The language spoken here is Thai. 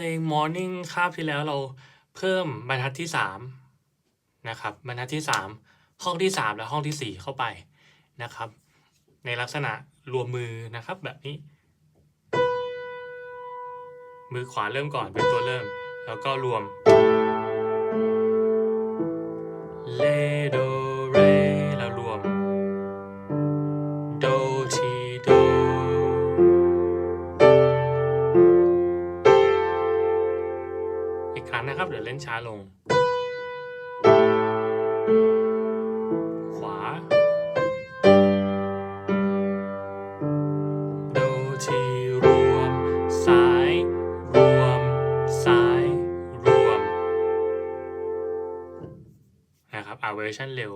ลง Morning คาบที่แล้วเราเพิ่มบรรทัดที่สามนะครับบรรทัดที่สามห้องที่สามและห้องที่สี่เข้าไปนะครับ ในลักษณะรวมมือนะครับแบบนี้ มือขวาเริ่มก่อนเป็นตัวเริ่ม แล้วก็รวม อีกครั้งนะครับเดี๋ยวเล่นช้าลง ขวา โดทีรวม ซ้าย รวม ซ้าย รวม นะครับอ่าเวอร์ชันเร็ว